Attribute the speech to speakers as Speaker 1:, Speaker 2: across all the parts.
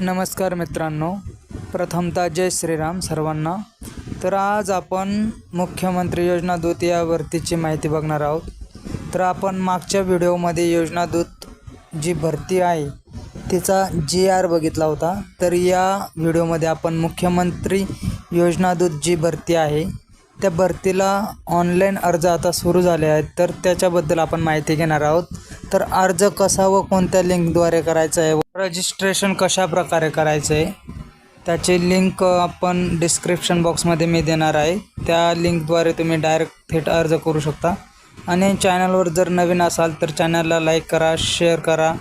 Speaker 1: नमस्कार मित्रांनो. प्रथमतः जय श्रीराम सर्वांना. तर आज आपण मुख्यमंत्री योजना दूत या भरतीची माहिती बघणार आहोत. तर आपण मागच्या व्हिडिओमध्ये योजना दूत जी भरती आहे तिचा जी आर बघितला होता. तर या व्हिडिओमध्ये आपण मुख्यमंत्री योजना दूत जी भरती आहे त्या भरतीला ऑनलाईन अर्ज आता सुरू झाले आहेत. तर त्याच्याबद्दल आपण माहिती घेणार आहोत. तर अर्ज कसा व कोणत्या लिंकद्वारे करायचा आहे? व रजिस्ट्रेशन कशा प्रकारे करायचं आहे त्याची लिंक आपण डिस्क्रिप्शन बॉक्समध्ये मी देणार आहे. त्या लिंकद्वारे तुम्ही डायरेक्ट थेट अर्ज करू शकता. आणि चॅनलवर जर नवीन असाल तर चॅनलला लाईक करा शेअर करा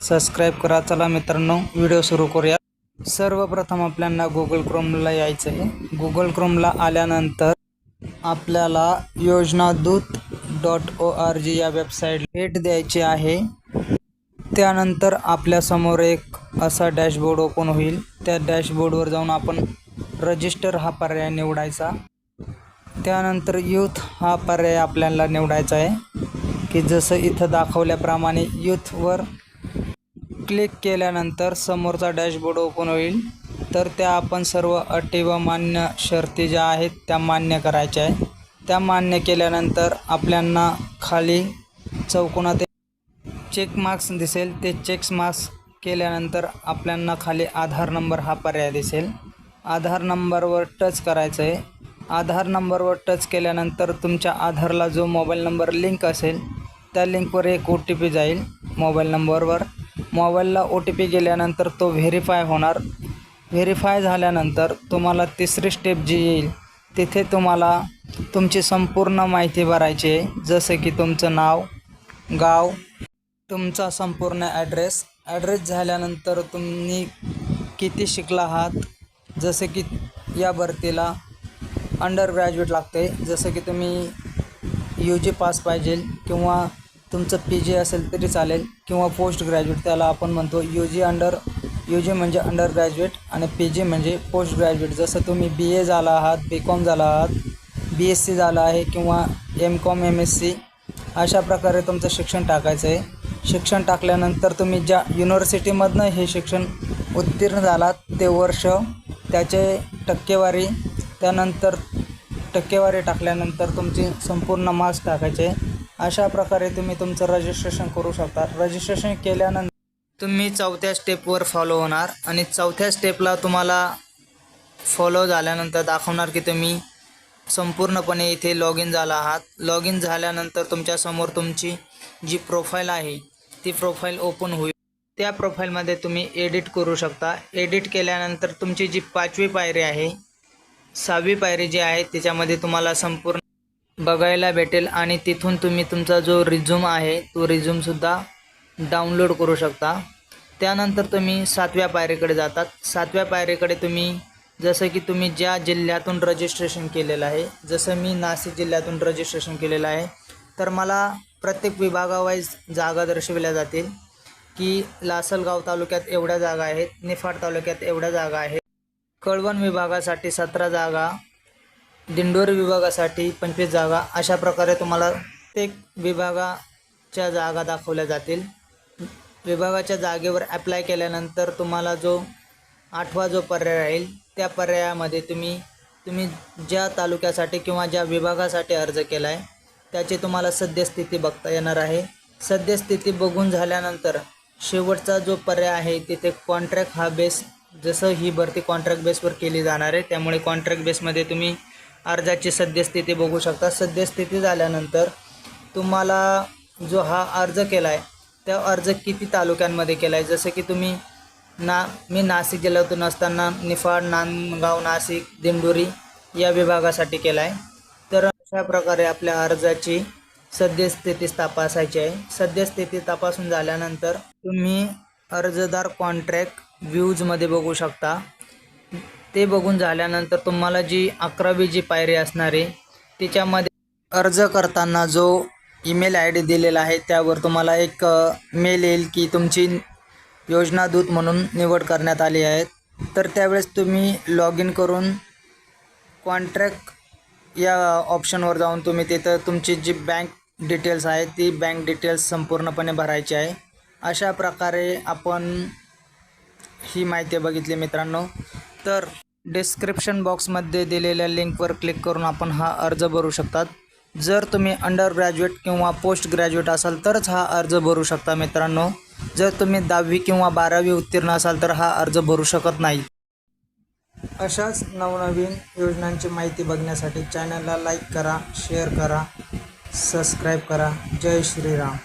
Speaker 1: सबस्क्राईब करा. चला मित्रांनो व्हिडिओ सुरू करूया. सर्वप्रथम आपल्याला गुगल क्रोमला यायचं आहे. गुगल क्रोमला आल्यानंतर आपल्याला योजनादूत डॉट ओ आर जी या वेबसाईट भेट द्यायची आहे. त्यानंतर आपल्यासमोर एक असा डॅशबोर्ड ओपन होईल. त्या डॅशबोर्डवर जाऊन आपण रजिस्टर हा पर्याय निवडायचा. त्यानंतर यूथ हा पर्याय आपल्याला निवडायचा आहे. की जसं इथं दाखवल्याप्रमाणे यूथवर क्लिक केल्यानंतर समोरचा डॅशबोर्ड ओपन होईल. तर त्या आपण सर्व अटी व मान्य शर्ती ज्या आहेत त्या मान्य करायच्या आहे. त्या मान्य केल्यानंतर आपल्यांना खाली चौकोनात चेक मार्क्स दिसेल. ते चेक्स मार्क्स केल्यानंतर आपल्यांना खाली आधार नंबर हा पर्याय दिसेल. आधार नंबरवर टच करायचं आहे आधार नंबरवर टच केल्यानंतर तुमच्या आधारला जो मोबाईल नंबर लिंक असेल त्या लिंकवर एक ओ टी पी जाईल मोबाईल नंबरवर. मोबाईलला ओ टी पी गेल्यानंतर तो व्हेरीफाय होणार. व्हेरीफाय झाल्यानंतर तुम्हाला तिसरी स्टेप जी येईल तिथे तुम्हाला तुमची संपूर्ण माहिती भरायची आहे. जसं की तुमचं नाव गाव तुमचा संपूर्ण ॲड्रेस ॲड्रेस झाल्यानंतर तुम्ही किती शिकला आहात? जसं की या भरतीला अंडर ग्रॅज्युएट लागते जसं की तुम्ही यू जी पास पाहिजे किंवा तुमचं पी जी असेल तरी चालेल किंवा पोस्ट ग्रॅज्युएट त्याला आपण म्हणतो U G under U G म्हणजे अंडर ग्रॅज्युएट आणि पी जी म्हणजे पोस्ट ग्रॅज्युएट जसं तुम्ही बी ए झाला आहात बी कॉम झाला आहात बी एस सी झाला आहे किंवा M com M S C अशा प्रकारे तुमचं शिक्षण टाकायचं आहे शिक्षण टाकल्यानंतर तुम्ही ज्या युनिव्हर्सिटीमधनं हे शिक्षण उत्तीर्ण झालात ते वर्ष त्याचे टक्केवारी त्यानंतर टक्केवारी टाकल्यानंतर तुमची संपूर्ण मार्क्स टाकायचे. अशा प्रकारे तुम्ही तुमचं रजिस्ट्रेशन करू शकता. रजिस्ट्रेशन केल्यानंतर तुम्ही चौथ्या स्टेपवर फॉलो होणार आणि चौथ्या स्टेपला तुम्हाला फॉलो झाल्यानंतर दाखवणार की तुम्ही संपूर्णपणे इथे लॉग इन झाला आहात. लॉग इन झाल्यानंतर तुमच्यासमोर तुमची जी प्रोफाईल आहे ती प्रोफाईल ओपन होईल. त्या प्रोफाईलमध्ये तुम्ही एडिट करू शकता. एडिट केल्यानंतर तुमची जी पाचवी पायरी आहे सहावी पायरी जी आहे त्याच्यामध्ये तुम्हाला संपूर्ण बघायला भेटेल आणि तिथून तुम्ही तुमचा जो रिझ्यूम आहे तो रिझ्यूमसुद्धा डाउनलोड करू शकता. त्यानंतर तुम्ही सातव्या पायरीकडे जातात. सातव्या पायरीकडे तुम्ही जसं की तुम्ही ज्या जिल्ह्यातून रजिस्ट्रेशन केलेलं आहे जसं मी नाशिक जिल्ह्यातून रजिस्ट्रेशन केलेलं आहे तर मला प्रत्येक विभागावाईज जागा दर्शविल्या जातील की लासलगाव तालुक्यात एवढ्या जागा आहेत निफाड तालुक्यात एवढ्या जागा आहेत. कळवण विभागासाठी सतरा जागा दिंडोरी विभागासाठी पंचवीस जागा अशा प्रकारे तुम्हाला प्रत्येक विभागाच्या जागा दाखवल्या जातील. विभागाच्या जागेवर ॲप्लाय केल्यानंतर तुम्हाला जो आठवा जो पर्याय राहील त्या पर्यायामध्ये तुम्ही तुम्ही ज्या तालुक्यासाठी किंवा ज्या विभागासाठी अर्ज केला आहे त्याची तुम्हाला सद्यस्थिती बघता येणार आहे. सद्यस्थिती बघून झाल्यानंतर शेवटचा जो पर्याय आहे तिथे कॉन्ट्रॅक्ट हा बेस जसं ही भरती कॉन्ट्रॅक्ट बेसवर केली जाणार आहे त्यामुळे कॉन्ट्रॅक्ट बेसमध्ये तुम्ही अर्जाची सद्यस्थिती बघू शकता. सद्यस्थिती झाल्यानंतर तुम्हाला जो हा अर्ज केला आहे त्या अर्ज किती तालुक्यांमध्ये केला आहे जसं की तुम्ही ना मी नाशिक जिल्ह्यातून असताना निफाड नांदगाव नाशिक दिंडोरी या विभागासाठी केला आहे अशा प्रकारे आपल्या अर्जाची सद्यस्थिती तपासायची आहे. सद्यस्थिती तपासून झाल्यानंतर तुम्ही अर्जदार कॉन्ट्रॅक्ट व्ह्यूजमध्ये बघू शकता. ते बघून झाल्यानंतर तुम्हाला जी अकरावी जी पायरी असणारी तिच्यामध्ये अर्ज करताना जो ईमेल आय डी दिलेला आहे त्यावर तुम्हाला एक मेल येईल की तुमची योजनादूत म्हणून निवड करण्यात आली आहे. तर त्यावेळेस तुम्ही लॉग इन करून कॉन्ट्रॅक्ट या ऑप्शनवर जाऊन तुम्ही तिथं तुमची जी बँक डिटेल्स आहे ती बँक डिटेल्स संपूर्णपणे भरायची आहे. अशा प्रकारे आपण ही माहिती बघितली मित्रांनो. तर डिस्क्रिप्शन बॉक्समध्ये दिलेल्या लिंकवर क्लिक करून आपण हा अर्ज भरू शकतात. जर तुम्ही अंडर ग्रॅज्युएट किंवा पोस्ट ग्रॅज्युएट असाल तरच हा अर्ज भरू शकता मित्रांनो. जर तुम्ही दहावी किंवा बारावी उत्तीर्ण असाल तर हा अर्ज भरू शकत नाही. अशाच नवनवीन योजनांची माहिती बघण्यासाठी चॅनलला लाईक करा शेअर करा सबस्क्राईब करा. जय श्रीराम.